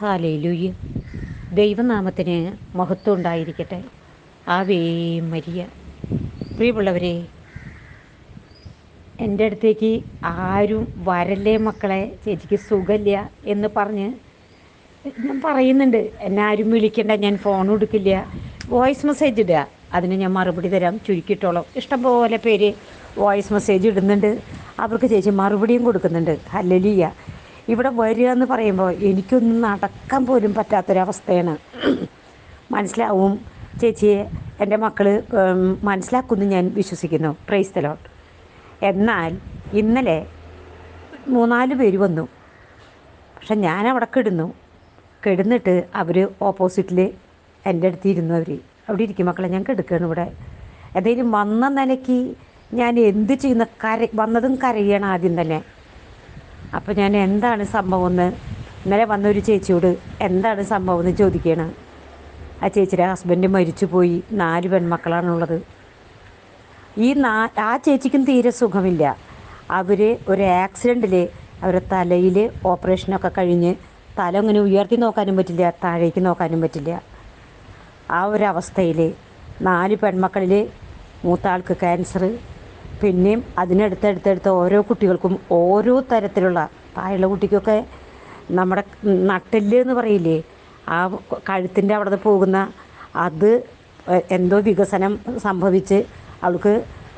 ഹാലേലൂയ്യ ദൈവനാമത്തിന് മഹത്വം ഉണ്ടായിരിക്കട്ടെ. Ave Maria. പ്രിയമുള്ളവരെ എന്റെ അടുത്തേക്ക് ആരും വരല്ലേ മക്കളെ? ചേച്ചിക്ക് സുഖമില്ല എന്ന് പറഞ്ഞ് ഞാൻ പറയുന്നുണ്ട്. എന്നെ ആരും വിളിക്കണ്ട ഞാൻ ഫോൺ എടുക്കില്ല. വോയിസ് മെസ്സേജ് ഇടുക. അതിന് ഞാൻ മറുപടി തരാം. ചുരുക്കിയിട്ടോളം ഇഷ്ടംപോലെ പേര് വോയിസ് മെസ്സേജ് ഇടുന്നുണ്ട്. അവർക്ക് ചേച്ചി മറുപടിയും കൊടുക്കുന്നുണ്ട്. ഹല്ലലിയ ഇവിടെ വരിക എന്ന് പറയുമ്പോൾ എനിക്കൊന്നും നടക്കാൻ പോലും പറ്റാത്തൊരവസ്ഥയാണ്. മനസ്സിലാവും? ചേച്ചിയെ എന്റെ മക്കൾ മനസ്സിലാക്കുമെന്ന് ഞാൻ വിശ്വസിക്കുന്നു. പ്രൈസ് തലോട്ട് എന്നാൽ ഇന്നലെ മൂന്നാൽ പേര് വന്നു. പക്ഷെ ഞാൻ അവിടെ കിടന്നു. കിടന്നിട്ട് അവർ ഓപ്പോസിറ്റിൽ എന്റെ അടുത്ത് ഇരുന്നു അവർ അവിടെ ഇരിക്കും മക്കളെ ഞാൻ കിടക്കുകയാണ് ഇവിടെ. എന്തെങ്കിലും വന്ന നിലയ്ക്ക് ഞാൻ എന്ത് ചെയ്യുന്ന കര വന്നതും കരയാണ് ആദ്യം തന്നെ. അപ്പോൾ ഞാൻ എന്താണ് സംഭവം എന്ന് ഇന്നലെ വന്നൊരു ചേച്ചിയോട് എന്താണ് സംഭവം എന്ന് ചോദിക്കുകയാണ്. ആ ചേച്ചിയുടെ ഹസ്ബൻഡ് മരിച്ചു പോയി നാല് പെൺമക്കളാണുള്ളത്. ഈ നാ ആ ചേച്ചിക്കും തീരെ സുഖമില്ല. അവർ ഒരു ആക്സിഡന്റിൽ അവരുടെ തലയിൽ ഓപ്പറേഷനൊക്കെ കഴിഞ്ഞ് തല അങ്ങനെ ഉയർത്തി നോക്കാനും പറ്റില്ല താഴേക്ക് നോക്കാനും പറ്റില്ല. ആ ഒരു അവസ്ഥയിൽ നാല് പെൺമക്കളിൽ മൂത്ത ആൾക്ക് ക്യാൻസർ പിന്നെയും അതിനടുത്തടുത്തടുത്ത് ഓരോ കുട്ടികൾക്കും ഓരോ തരത്തിലുള്ള പ്രായമുള്ള കുട്ടിക്കൊക്കെ നമ്മുടെ നട്ടെല്ല് എന്ന് പറയില്ലേ ആ കഴുത്തിന്റെ അവിടെ പോകുന്ന അത് എന്തോ വികസനം സംഭവിച്ച് അവൾക്ക്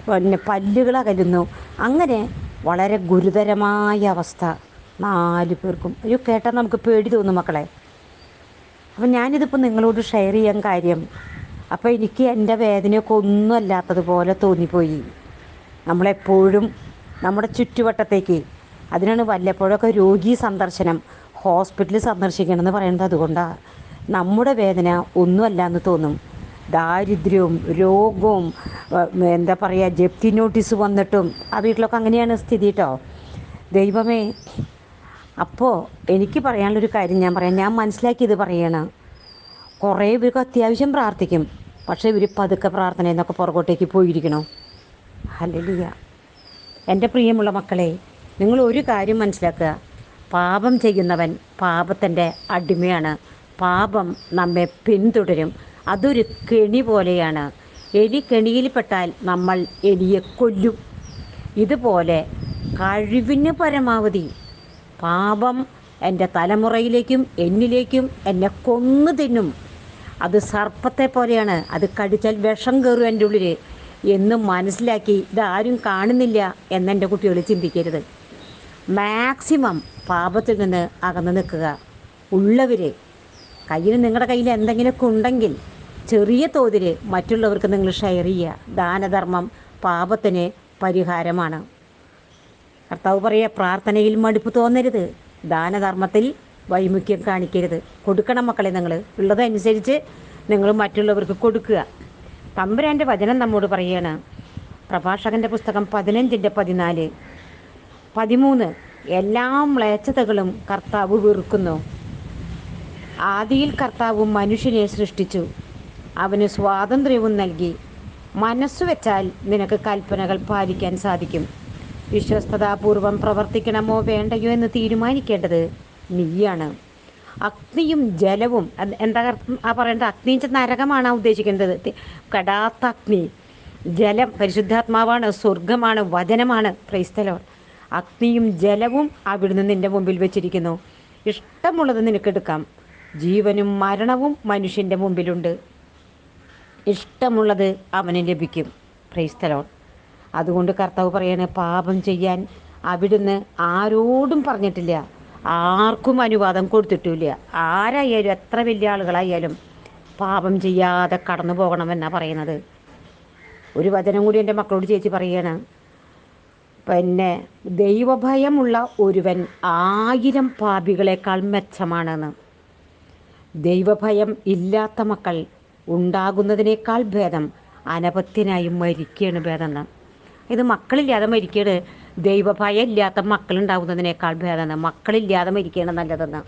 പിന്നെ പല്ലുകൾ അകലുന്നു. അങ്ങനെ വളരെ ഗുരുതരമായ അവസ്ഥ നാല് പേർക്കും. ഒരു കേട്ടാൽ നമുക്ക് പേടി തോന്നും മക്കളെ. അപ്പം ഞാനിതിപ്പോൾ നിങ്ങളോട് ഷെയർ ചെയ്യാൻ കാര്യം. അപ്പോൾ എനിക്ക് എന്റെ വേദനയൊക്കെ ഒന്നും അല്ലാത്തതുപോലെ തോന്നിപ്പോയി. നമ്മളെപ്പോഴും നമ്മുടെ ചുറ്റുവട്ടത്തേക്ക് അതിനാണ് വല്ലപ്പോഴൊക്കെ രോഗി സന്ദർശനം ഹോസ്പിറ്റലിൽ സന്ദർശിക്കണം എന്ന് പറയുന്നത് അതുകൊണ്ടാണ് നമ്മുടെ വേദന ഒന്നുമല്ല എന്ന് തോന്നും. ദാരിദ്ര്യവും രോഗവും എന്താ പറയുക ജപ്തി നോട്ടീസ് വന്നിട്ടും ആ വീട്ടിലൊക്കെ അങ്ങനെയാണ് സ്ഥിതി കേട്ടോ ദൈവമേ അപ്പോൾ എനിക്ക് പറയാനുള്ളൊരു കാര്യം ഞാൻ പറയാം. ഞാൻ മനസ്സിലാക്കിയത് പറയണം. കുറേ പേർക്ക് അത്യാവശ്യം പ്രാർത്ഥിക്കും. പക്ഷേ ഇവർ പതുക്കെ പ്രാർത്ഥന എന്നൊക്കെ പുറകോട്ടേക്ക് പോയിരിക്കണോ. ഹല്ലേലൂയ. എന്റെ പ്രിയമുള്ള മക്കളെ നിങ്ങൾ ഒരു കാര്യം മനസ്സിലാക്കുക. പാപം ചെയ്യുന്നവൻ പാപത്തിന്റെ അടിമയാണ്. പാപം നമ്മെ പിന്തുടരും. അതൊരു കെണി പോലെയാണ്. എലി കെണിയിൽപ്പെട്ടാൽ നമ്മൾ എലിയെ കൊല്ലും. ഇതുപോലെ കഴിവിന് പരമാവധി പാപം എന്റെ തലമുറയിലേക്കും എന്നിലേക്കും എന്നെ കൊന്നു തിന്നും. അത് സർപ്പത്തെ പോലെയാണ്. അത് കടിച്ചാൽ വിഷം കയറും എന്റെ ഉള്ളിൽ എന്ന് മനസ്സിലാക്കി ഇതാരും കാണുന്നില്ല എന്നെന്റെ കുട്ടികൾ ചിന്തിക്കരുത്. മാക്സിമം പാപത്തിൽ നിന്ന് അകന്നു നിൽക്കുക. ഉള്ളവർ കയ്യിൽ നിങ്ങളുടെ കയ്യിൽ എന്തെങ്കിലുമൊക്കെ ഉണ്ടെങ്കിൽ ചെറിയ തോതിൽ മറ്റുള്ളവർക്ക് നിങ്ങൾ ഷെയർ ചെയ്യുക. ദാനധർമ്മം പാപത്തിന് പരിഹാരമാണ്. കർത്താവ് പറയുക പ്രാർത്ഥനയിൽ മടുപ്പ് തോന്നരുത്. ദാനധർമ്മത്തിൽ വൈമുഖ്യം കാണിക്കരുത്. കൊടുക്കണം മക്കളെ നിങ്ങൾ. ഉള്ളതനുസരിച്ച് നിങ്ങൾ മറ്റുള്ളവർക്ക് കൊടുക്കുക. തമ്പുരാന്റെ വചനം നമ്മോട് പറയുകയാണ്. പ്രഭാഷകന്റെ പുസ്തകം പതിനഞ്ചിന്റെ പതിനാല്. പതിമൂന്ന് എല്ലാ മ്ലേച്ഛതകളും കർത്താവ് വെറുക്കുന്നു. ആദിയിൽ കർത്താവ് മനുഷ്യനെ സൃഷ്ടിച്ചു. അവന് സ്വാതന്ത്ര്യവും നൽകി. മനസ്സു വെച്ചാൽ നിനക്ക് കൽപ്പനകൾ പാലിക്കാൻ സാധിക്കും. വിശ്വസ്തതാപൂർവം പ്രവർത്തിക്കണമോ വേണ്ടയോ എന്ന് തീരുമാനിക്കേണ്ടത് നീയാണ്. അഗ്നിയും ജലവും എന്താ ആ പറയേണ്ടത്? അഗ്നി നരകമാണ് ഉദ്ദേശിക്കേണ്ടത്. കടാത്ത അഗ്നി. ജലം പരിശുദ്ധാത്മാവാണ് സ്വർഗമാണ് വചനമാണ് ക്രൈസ്തലോ അഗ്നിയും ജലവും അവിടുന്ന് നിന്റെ മുമ്പിൽ വെച്ചിരിക്കുന്നു. ഇഷ്ടമുള്ളത് നിനക്കെടുക്കാം ജീവനും മരണവും മനുഷ്യന്റെ മുമ്പിലുണ്ട്. ഇഷ്ടമുള്ളത് അവന് ലഭിക്കും. ക്രൈസ്തലോൺ അതുകൊണ്ട് കർത്താവ് പറയാണ് പാപം ചെയ്യാൻ അവിടുന്ന് ആരോടും പറഞ്ഞിട്ടില്ല. ആർക്കും അനുവാദം കൊടുത്തിട്ടില്ല. ആരായാലും എത്ര വലിയ ആളുകളായാലും പാപം ചെയ്യാതെ കടന്നു പോകണമെന്നാണ് പറയുന്നത്. ഒരു വചനം കൂടി എന്റെ മക്കളോട് ചേച്ചി പറയാണ്. പിന്നെ ദൈവഭയമുള്ള ഒരുവൻ ആയിരം പാപികളെക്കാൾ മെച്ചമാണെന്ന്. ദൈവഭയം ഇല്ലാത്ത മക്കൾ ഉണ്ടാകുന്നതിനേക്കാൾ ഭേദം അനപത്യനായി മരിക്കുകയാണ് ഭേദം ഇത് മക്കളില്ലാതെ മരിക്കുകയാണ് ദൈവഭയം ഇല്ലാത്ത മക്കളുണ്ടാവുന്നതിനേക്കാൾ ഭേദമാണ് മക്കളില്ലാതെ മരിക്കണം നല്ലതെന്ന്.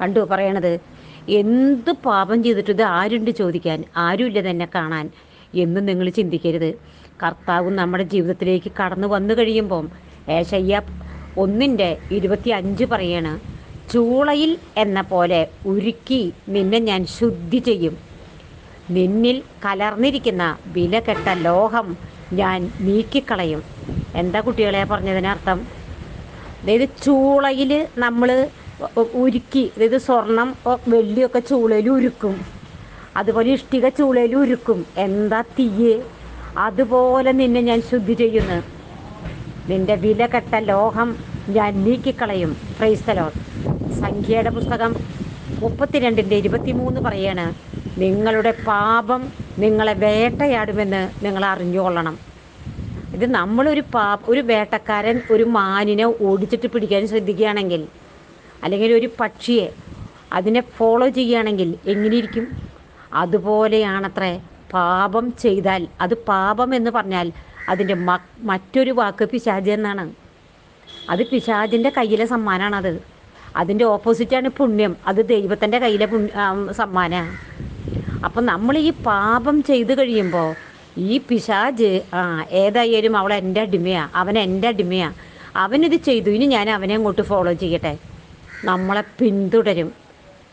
കണ്ടു പറയണത് എന്ത് പാപം ചെയ്തിട്ട് ഇത് ആരുണ്ട് ചോദിക്കാൻ? ആരുമില്ല തന്നെ കാണാൻ. എന്നും നിങ്ങൾ ചിന്തിക്കരുത്. കർത്താവ് നമ്മുടെ ജീവിതത്തിലേക്ക് കടന്നു വന്നു കഴിയുമ്പം ഏശയ്യ ഒന്നിന്റെ ഇരുപത്തി അഞ്ച് പറയാണ് ചൂളയിൽ എന്ന പോലെ ഉരുക്കി നിന്നെ ഞാൻ ശുദ്ധി ചെയ്യും. നിന്നിൽ കലർന്നിരിക്കുന്ന വിലകെട്ട ലോഹം ഞാൻ നീക്കിക്കളയും. എന്താ കുട്ടികളെ പറഞ്ഞതിനർത്ഥം അതായത് ചൂളയിൽ നമ്മൾ ഉരുക്കി അതായത് സ്വർണം വെള്ളിയൊക്കെ ചൂളയിൽ ഉരുക്കും. അതുപോലെ ഇഷ്ടിക ചൂളയിൽ ഉരുക്കും. എന്താ തീയ്? അതുപോലെ നിന്നെ ഞാൻ ശുദ്ധി ചെയ്യുന്നു. നിന്റെ വില കെട്ട ലോഹം ഞാൻ നീക്കിക്കളയും. ക്രൈസ്തലോ സംഖ്യയുടെ പുസ്തകം മുപ്പത്തിരണ്ടിന്റെ ഇരുപത്തിമൂന്ന് പറയാണ് നിങ്ങളുടെ പാപം നിങ്ങളെ വേട്ടയാടുമെന്ന് നിങ്ങൾ അറിഞ്ഞുകൊള്ളണം. ഇത് നമ്മളൊരു പാ ഒരു വേട്ടക്കാരൻ ഒരു മാനിനെ ഓടിച്ചിട്ട് പിടിക്കാൻ ശ്രദ്ധിക്കുകയാണെങ്കിൽ അല്ലെങ്കിൽ ഒരു പക്ഷിയെ അതിനെ ഫോളോ ചെയ്യുകയാണെങ്കിൽ എങ്ങനെയിരിക്കും? അതുപോലെയാണത്രേ പാപം ചെയ്താൽ അത് പാപം എന്ന് പറഞ്ഞാൽ അതിന്റെ മറ്റൊരു വാക്ക് പിശാജ് എന്നാണ്. അത് പിശാജിന്റെ കയ്യിലെ സമ്മാനമാണത് അതിന്റെ ഓപ്പോസിറ്റാണ് പുണ്യം. അത് ദൈവത്തിന്റെ കയ്യിലെ പുണ്യ സമ്മാനമാണ് അപ്പം നമ്മൾ ഈ പാപം ചെയ്തു കഴിയുമ്പോൾ ഈ പിശാജ് ആ ഏതായാലും അവൾ എന്റെ അടിമയാണ് അവൻ എന്റെ അടിമയാണ് അവനിത് ചെയ്തു. ഇനി ഞാൻ അവനെ അങ്ങോട്ട് ഫോളോ ചെയ്യട്ടെ. നമ്മളെ പിന്തുടരും.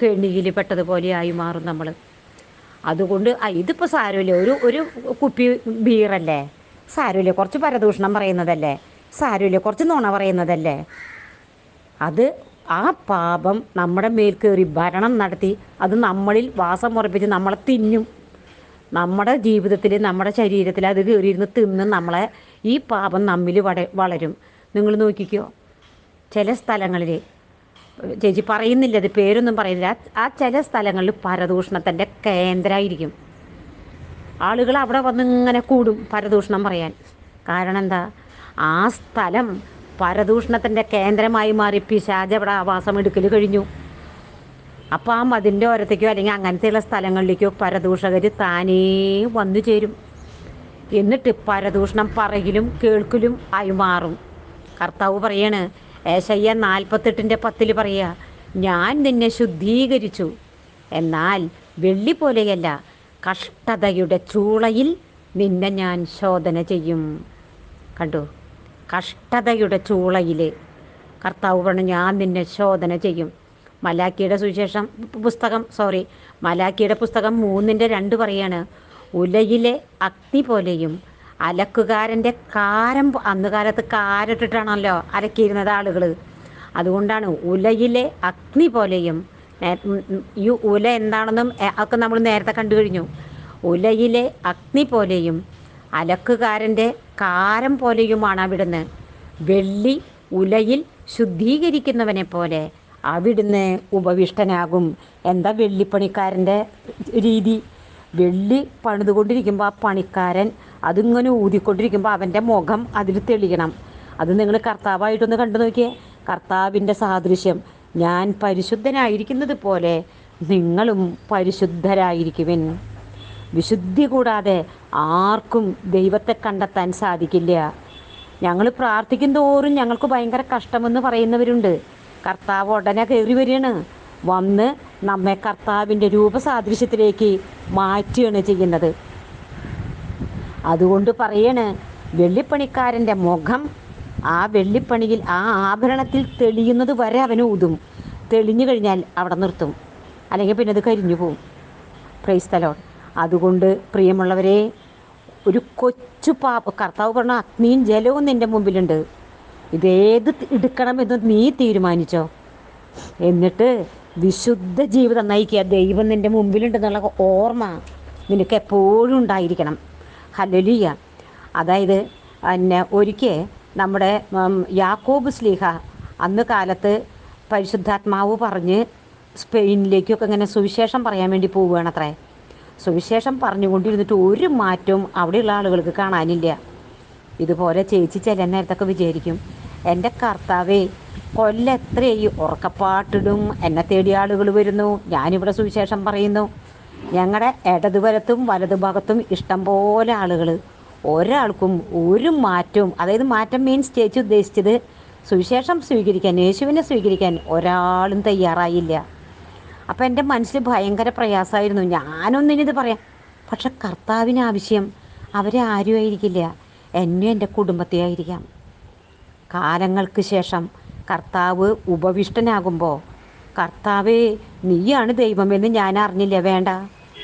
കെണിയിൽ പെട്ടതുപോലെ ആയി മാറും നമ്മൾ അതുകൊണ്ട് ഇതിപ്പോൾ സാരമില്ല. ഒരു ഒരു കുപ്പി ബീറല്ലേ? സാരമില്ല. കുറച്ച് പരദൂഷണം പറയുന്നതല്ലേ? സാരമില്ല. കുറച്ച് നുണ പറയുന്നതല്ലേ? അത് ആ പാപം നമ്മുടെ മേൽ കയറി ഭരണം നടത്തി അത് നമ്മളിൽ വാസം ഉറപ്പിച്ച് നമ്മളെ തിന്നും. നമ്മുടെ ജീവിതത്തിൽ നമ്മുടെ ശരീരത്തിൽ അത് കയറിയിരുന്ന് തിന്ന് നമ്മളെ ഈ പാപം നമ്മിൽ വട വളരും. നിങ്ങൾ നോക്കിക്കോ. ചില സ്ഥലങ്ങളിൽ ചേച്ചി പറയുന്നില്ല അത് പേരൊന്നും പറയുന്നില്ല. ആ- ചില സ്ഥലങ്ങളിൽ പരദൂഷണത്തിന്റെ കേന്ദ്രമായിരിക്കും ആളുകൾ അവിടെ വന്ന് ഇങ്ങനെ കൂടും പരദൂഷണം പറയാൻ. കാരണം എന്താ? ആ സ്ഥലം പരദൂഷണത്തിന്റെ കേന്ദ്രമായി മാറി. പിശാജ് അവിടെ ആവാസം എടുക്കൽ കഴിഞ്ഞു. അപ്പോൾ ആ മതിന്റെ ഓരത്തേക്കോ അല്ലെങ്കിൽ അങ്ങനത്തെയുള്ള സ്ഥലങ്ങളിലേക്കോ പരദൂഷകർ താനേ വന്നു ചേരും. എന്നിട്ട് പരദൂഷണം പറയലും കേൾക്കലും ആയി മാറും. കർത്താവ് പറയാണ് ഏശയ്യ നാൽപ്പത്തെട്ടിന്റെ പത്തിൽ പറയുക ഞാൻ നിന്നെ ശുദ്ധീകരിച്ചു. എന്നാൽ വെള്ളി പോലെയല്ല കഷ്ടതയുടെ ചൂളയിൽ നിന്നെ ഞാൻ ശോധന ചെയ്യും. കണ്ടു? കഷ്ടതയുടെ ചൂളയിൽ കർത്താവ് പറഞ്ഞു ഞാൻ നിന്നെ ശോധന ചെയ്യും. മലാക്കിയുടെ സുവിശേഷം പുസ്തകം സോറി മലാക്കിയുടെ പുസ്തകം മൂന്നിന്റെ രണ്ട് പറയാണ്. ഉലയിലെ അഗ്നി പോലെയും അലക്കുകാരന്റെ കാരം അന്ന് കാലത്ത് കാരിട്ടിട്ടാണല്ലോ അലക്കിയിരുന്നത് ആളുകൾ അതുകൊണ്ടാണ് ഉലയിലെ അഗ്നി പോലെയും ഈ ഉല എന്താണെന്നും ഒക്കെ നമ്മൾ നേരത്തെ കണ്ടു കഴിഞ്ഞു. ഉലയിലെ അഗ്നി പോലെയും അലക്കുകാരന്റെ കാരം പോലെയുമാണ് അവിടുന്ന്. വെള്ളി ഉലയിൽ ശുദ്ധീകരിക്കുന്നവനെ പോലെ അവിടുന്ന് ഉപവിഷ്ടനാകും. എന്താ വെള്ളിപ്പണിക്കാരന്റെ രീതി? വെള്ളി പണിതുകൊണ്ടിരിക്കുമ്പോൾ ആ പണിക്കാരൻ അതിങ്ങനെ ഊതിക്കൊണ്ടിരിക്കുമ്പോൾ അവന്റെ മുഖം അതിൽ തെളിയണം. അത് നിങ്ങൾ കർത്താവായിട്ടൊന്ന് കണ്ടു നോക്കിയേ. കർത്താവിന്റെ സാദൃശ്യം. ഞാൻ പരിശുദ്ധനായിരിക്കുന്നത് പോലെ നിങ്ങളും പരിശുദ്ധരായിരിക്കുവിൻ. വിശുദ്ധി കൂടാതെ ആർക്കും ദൈവത്തെ കണ്ടെത്താൻ സാധിക്കില്ല. ഞങ്ങൾ പ്രാർത്ഥിക്കും തോറും ഞങ്ങൾക്ക് ഭയങ്കര കഷ്ടമെന്ന് പറയുന്നവരുണ്ട്. കർത്താവ് ഉടനെ കയറി വരികയാണ്. വന്ന് നമ്മെ കർത്താവിന്റെ രൂപസാദൃശ്യത്തിലേക്ക് മാറ്റുകയാണ് ചെയ്യുന്നത്. അതുകൊണ്ട് പറയണ് വെള്ളിപ്പണിക്കാരന്റെ മുഖം ആ വെള്ളിപ്പണിയിൽ ആ ആഭരണത്തിൽ തെളിയുന്നത് വരെ അവന് ഊതും. തെളിഞ്ഞു കഴിഞ്ഞാൽ അവിടെ നിർത്തും. അല്ലെങ്കിൽ പിന്നെ അത് കരിഞ്ഞു പോവും. പ്രൈസ്തലോ അതുകൊണ്ട് പ്രിയമുള്ളവരെ ഒരു കൊച്ചു പാപ കർത്താവ് പറഞ്ഞ അഗ്നിയും ജലവും നിന്റെ മുമ്പിലുണ്ട്. ഇതേത് എടുക്കണമെന്ന് നീ തീരുമാനിച്ചോ? എന്നിട്ട് വിശുദ്ധ ജീവിതം നയിക്കുക. ദൈവം നിന്റെ മുമ്പിലുണ്ടെന്നുള്ള ഓർമ്മ നിനക്ക് എപ്പോഴും ഉണ്ടായിരിക്കണം. ഹലലിയ അതായത് പിന്നെ ഒരിക്കൽ നമ്മുടെ യാക്കോബ് സ്ലീഹ അന്ന് കാലത്ത് പരിശുദ്ധാത്മാവ് പറഞ്ഞ് സ്പെയിനിലേക്കൊക്കെ ഇങ്ങനെ സുവിശേഷം പറയാൻ വേണ്ടി പോവുകയാണത്രേ. സുവിശേഷം പറഞ്ഞുകൊണ്ടിരുന്നിട്ട് ഒരു മാറ്റവും അവിടെയുള്ള ആളുകൾക്ക് കാണാനില്ല. ഇതുപോലെ ചേച്ചി ചില നേരത്തൊക്കെ വിചാരിക്കും എന്റെ കർത്താവേ കൊല്ല എത്രയായി? ഉറക്കപ്പാട്ടിടും എന്നെ തേടി ആളുകൾ വരുന്നു ഞാനിവിടെ സുവിശേഷം പറയുന്നു. ഞങ്ങളുടെ ഇടതുവലത്തും വലതുഭാഗത്തും ഇഷ്ടം പോലെ ആളുകൾ ഒരാൾക്കും ഒരു മാറ്റവും അതായത് മാറ്റം മീൻസ് ചേച്ചി ഉദ്ദേശിച്ചത് സുവിശേഷം സ്വീകരിക്കാൻ യേശുവിനെ സ്വീകരിക്കാൻ ഒരാളും തയ്യാറായില്ല. അപ്പം എന്റെ മനസ്സിൽ ഭയങ്കര പ്രയാസമായിരുന്നു. ഞാനൊന്നിനിത് പറയാം പക്ഷെ കർത്താവിന് ആവശ്യം അവരെ ആരും ആയിരിക്കില്ല എന്നെ എന്റെ കുടുംബത്തെ ആയിരിക്കാം കാലങ്ങൾക്ക് ശേഷം കർത്താവ് ഉപവിഷ്ടനാകുമ്പോൾ കർത്താവേ നീയാണ് ദൈവമെന്ന് ഞാൻ അറിഞ്ഞില്ല? വേണ്ട.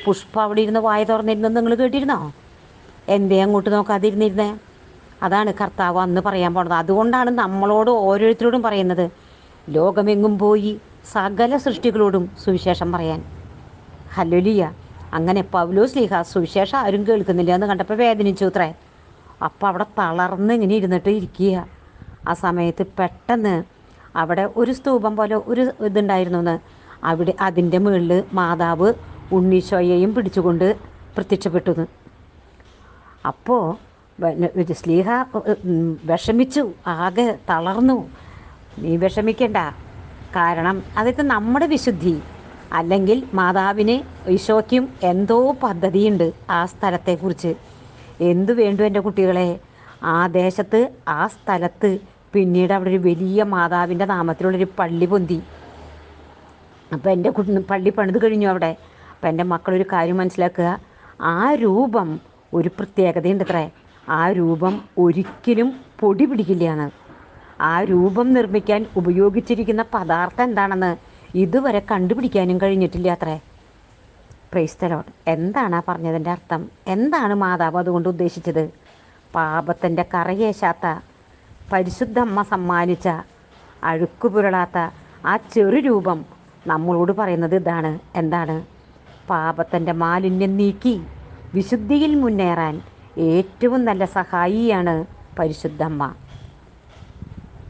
പുഷ്പ അവിടെ ഇരുന്ന് വായ തുറന്നിരുന്നത് നിങ്ങൾ കേട്ടിരുന്നോ? എന്തേ അങ്ങോട്ട് നോക്കാതിരുന്നിരുന്നേ? അതാണ് കർത്താവ് അന്ന് പറയാൻ പോണത്. അതുകൊണ്ടാണ് നമ്മളോട് ഓരോരുത്തരോടും പറയുന്നത്. ലോകമെങ്ങും പോയി സകല സൃഷ്ടികളോടും സുവിശേഷം പറയാൻ. ഹല്ലുലിയ. അങ്ങനെ പൗലോസ് ലീഹ സുവിശേഷം ആരും കേൾക്കുന്നില്ല എന്ന് കണ്ടപ്പോൾ വേദനിച്ചു അത്രേ. അപ്പം അവിടെ തളർന്ന് ഇങ്ങനെ ഇരുന്നിട്ട് ഇരിക്കുക. ആ സമയത്ത് പെട്ടെന്ന് അവിടെ ഒരു സ്തൂപം പോലെ ഒരു ഇതുണ്ടായിരുന്നു എന്ന് അവിടെ അതിന്റെ മുകളിൽ മാതാവ് ഉണ്ണീശോയെയും പിടിച്ചുകൊണ്ട് പ്രത്യക്ഷപ്പെട്ടു അപ്പോൾ സ്ലീഹ വിഷമിച്ചു ആകെ തളർന്നു. നീ വിഷമിക്കണ്ട. കാരണം അതൊക്കെ നമ്മുടെ വിശുദ്ധി. അല്ലെങ്കിൽ മാതാവിന് ഈശോയ്ക്കും എന്തോ പദ്ധതിയുണ്ട് ആ സ്ഥലത്തെക്കുറിച്ച്. എന്തു വേണ്ടു എന്റെ കുട്ടികളെ? ആ ദേശത്ത് ആ സ്ഥലത്ത് പിന്നീട് അവിടെ ഒരു വലിയ മാതാവിന്റെ നാമത്തിലുള്ളൊരു പള്ളി പൊന്തി. അപ്പോൾ എന്റെ പള്ളി പണിത് കഴിഞ്ഞു അവിടെ. അപ്പോൾ എന്റെ മക്കളൊരു കാര്യം മനസ്സിലാക്കുക. ആ രൂപം ഒരു പ്രത്യേകതയുണ്ട് അത്രേ ആ രൂപം ഒരിക്കലും പൊടി പിടിക്കില്ലയാണ്. ആ രൂപം നിർമ്മിക്കാൻ ഉപയോഗിച്ചിരിക്കുന്ന പദാർത്ഥം എന്താണെന്ന് ഇതുവരെ കണ്ടുപിടിക്കാനും കഴിഞ്ഞിട്ടില്ല അത്രേ. പ്രൈസ്തലോട്ട് എന്താണ് ആ പറഞ്ഞതിന്റെ അർത്ഥം? എന്താണ് മാതാവ് അതുകൊണ്ട് ഉദ്ദേശിച്ചത്? പാപത്തിന്റെ കറയേശാത്ത പരിശുദ്ധ അമ്മ സമ്മാനിച്ച അഴുക്കുപുരളാത്ത ആ ചെറു രൂപം നമ്മളോട് പറയുന്നത് ഇതാണ്. എന്താണ്? പാപത്തിന്റെ മാലിന്യം നീക്കി വിശുദ്ധിയിൽ മുന്നേറാൻ ഏറ്റവും നല്ല സഹായിയാണ് പരിശുദ്ധമ്മ.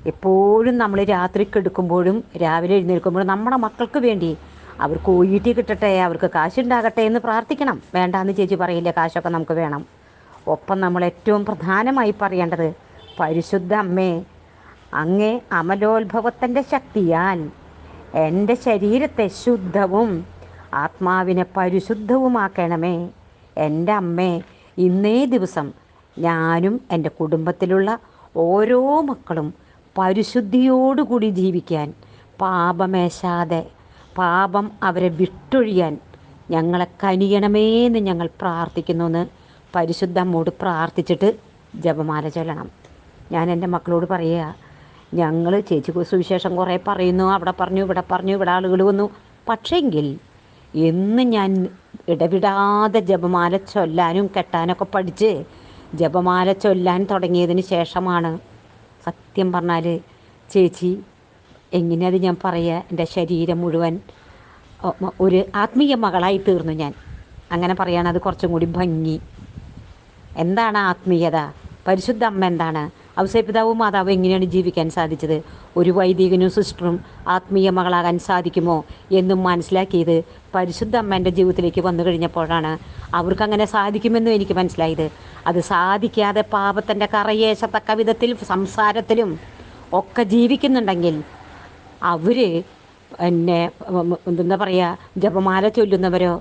എപ്പോഴും നമ്മൾ രാത്രി കെടുക്കുമ്പോഴും രാവിലെ എഴുന്നേൽക്കുമ്പോഴും നമ്മുടെ മക്കൾക്ക് വേണ്ടി അവർക്ക് ഒ ഇ ടി കിട്ടട്ടെ അവർക്ക് കാശുണ്ടാകട്ടെ എന്ന് പ്രാർത്ഥിക്കണം. വേണ്ടാന്ന് ചേച്ചി പറയില്ല കാശൊക്കെ നമുക്ക് വേണം. ഒപ്പം നമ്മൾ ഏറ്റവും പ്രധാനമായി പറയേണ്ടത് പരിശുദ്ധ അമ്മേ അങ്ങേ അമലോത്ഭവത്തിന്റെ ശക്തിയാൽ എന്റെ ശരീരത്തെ ശുദ്ധവും ആത്മാവിനെ പരിശുദ്ധവുമാക്കണമേ. എന്റെ അമ്മേ ഇന്നേ ദിവസം ഞാനും എന്റെ കുടുംബത്തിലുള്ള ഓരോ മക്കളും പരിശുദ്ധിയോടുകൂടി ജീവിക്കാൻ പാപമേശാതെ പാപം അവരെ വിട്ടൊഴിയാൻ ഞങ്ങളെ കനിയണമേ എന്ന് ഞങ്ങൾ പ്രാർത്ഥിക്കുന്നു എന്ന് പരിശുദ്ധ അമ്മോട് പ്രാർത്ഥിച്ചിട്ട് ജപമാല ചൊല്ലണം. ഞാൻ എന്റെ മക്കളോട് പറയുക ഞങ്ങൾ ചേച്ചി സുവിശേഷം കുറേ പറയുന്നു അവിടെ പറഞ്ഞു ഇവിടെ പറഞ്ഞു ഇവിടെ ആളുകൾ വന്നു. പക്ഷേങ്കിൽ എന്ന് ഞാൻ ഇടവിടാതെ ജപമാല ചൊല്ലാനും കെട്ടാനൊക്കെ പഠിച്ച് ജപമാല ചൊല്ലാൻ തുടങ്ങിയതിന് ശേഷമാണ് സത്യം പറഞ്ഞാൽ ചേച്ചി എങ്ങനെ അത് ഞാൻ പറയുക എന്റെ ശരീരം മുഴുവൻ ഒരു ആത്മീയ മകളായി തീർന്നു ഞാൻ. അങ്ങനെ പറയാണ് അത് കുറച്ചും കൂടി ഭംഗി. എന്താണ് ആത്മീയത? പരിശുദ്ധ അമ്മ എന്താണ്? ഔസേപിതാവും മാതാവും എങ്ങനെയാണ് ജീവിക്കാൻ സാധിച്ചത്? ഒരു വൈദികനും സിസ്റ്ററും ആത്മീയ മകളാകാൻ സാധിക്കുമോ എന്നും മനസ്സിലാക്കിയത് പരിശുദ്ധ അമ്മ എന്റെ ജീവിതത്തിലേക്ക് വന്നു കഴിഞ്ഞപ്പോഴാണ്. അവർക്കങ്ങനെ സാധിക്കുമെന്നും എനിക്ക് മനസ്സിലായത്. അത് സാധിക്കാതെ പാപത്തിന്റെ കറയേശത്തക്ക വിധത്തിൽ സംസാരത്തിലും ഒക്കെ ജീവിക്കുന്നുണ്ടെങ്കിൽ അവർ പിന്നെ ഉം, എന്താ പറയുക ജപമാല ചൊല്ലുന്നവരോ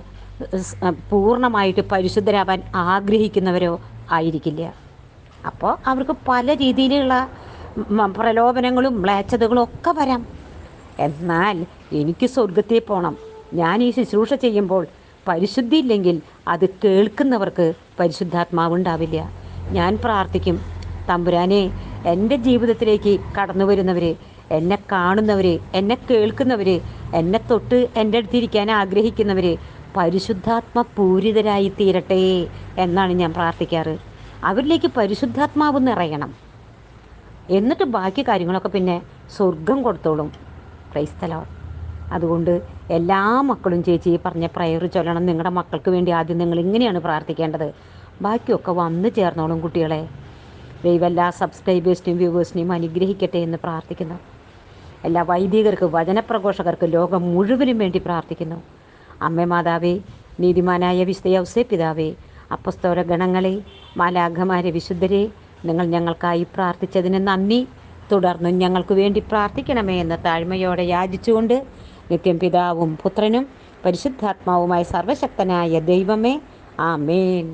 പൂർണമായിട്ട് പരിശുദ്ധരാവാൻ ആഗ്രഹിക്കുന്നവരോ ആയിരിക്കില്ല. അപ്പോൾ അവർക്ക് പല രീതിയിലുള്ള പ്രലോഭനങ്ങളും മ്ലേച്ഛതകളും ഒക്കെ വരാം. എന്നാൽ എനിക്ക് സ്വർഗത്തിൽ പോകണം ഞാൻ ഈ ശുശ്രൂഷ ചെയ്യുമ്പോൾ പരിശുദ്ധി ഇല്ലെങ്കിൽ അത് കേൾക്കുന്നവർക്ക് പരിശുദ്ധാത്മാവ് ഉണ്ടാവില്ല. ഞാൻ പ്രാർത്ഥിക്കും തമ്പുരാനെ എന്റെ ജീവിതത്തിലേക്ക് കടന്നു വരുന്നവർ എന്നെ കാണുന്നവർ എന്നെ കേൾക്കുന്നവർ എന്നെ തൊട്ട് എന്റെ അടുത്തിരിക്കാൻ ആഗ്രഹിക്കുന്നവർ പരിശുദ്ധാത്മ പൂരിതരായി തീരട്ടെ എന്നാണ് ഞാൻ പ്രാർത്ഥിക്കാറ്. അവരിലേക്ക് പരിശുദ്ധാത്മാവ് നിറയണം. എന്നിട്ട് ബാക്കി കാര്യങ്ങളൊക്കെ പിന്നെ സ്വർഗം കൊടുത്തോളും. ക്രൈസ്തലോ അതുകൊണ്ട് എല്ലാ മക്കളും ചേച്ചി പറഞ്ഞ പ്രയർ ചൊല്ലണം. നിങ്ങളുടെ മക്കൾക്ക് വേണ്ടി ആദ്യം നിങ്ങൾ ഇങ്ങനെയാണ് പ്രാർത്ഥിക്കേണ്ടത്. ബാക്കിയൊക്കെ വന്നു ചേർന്നോളും കുട്ടികളെ. ദൈവം എല്ലാ സബ്സ്ക്രൈബേഴ്സിനെയും വ്യൂവേഴ്സിനെയും അനുഗ്രഹിക്കട്ടെ എന്ന് പ്രാർത്ഥിക്കുന്നു. എല്ലാ വൈദികർക്ക് വചനപ്രഘോഷകർക്ക് ലോകം മുഴുവനും വേണ്ടി പ്രാർത്ഥിക്കുന്നു. അമ്മേ മാതാവേ നീതിമാനായ വിശുദ്ധ പിതാവേ അപ്പസ്തോര ഗണങ്ങളെ മാലാഘമാരെ വിശുദ്ധരെ നിങ്ങൾ ഞങ്ങൾക്കായി പ്രാർത്ഥിച്ചതിന് നന്ദി. തുടർന്നും ഞങ്ങൾക്ക് വേണ്ടി പ്രാർത്ഥിക്കണമേ എന്ന താഴ്മയോടെ യാചിച്ചുകൊണ്ട് നിത്യം പിതാവും പുത്രനും പരിശുദ്ധാത്മാവുമായ സർവശക്തനായ ദൈവമേ ആമേൻ.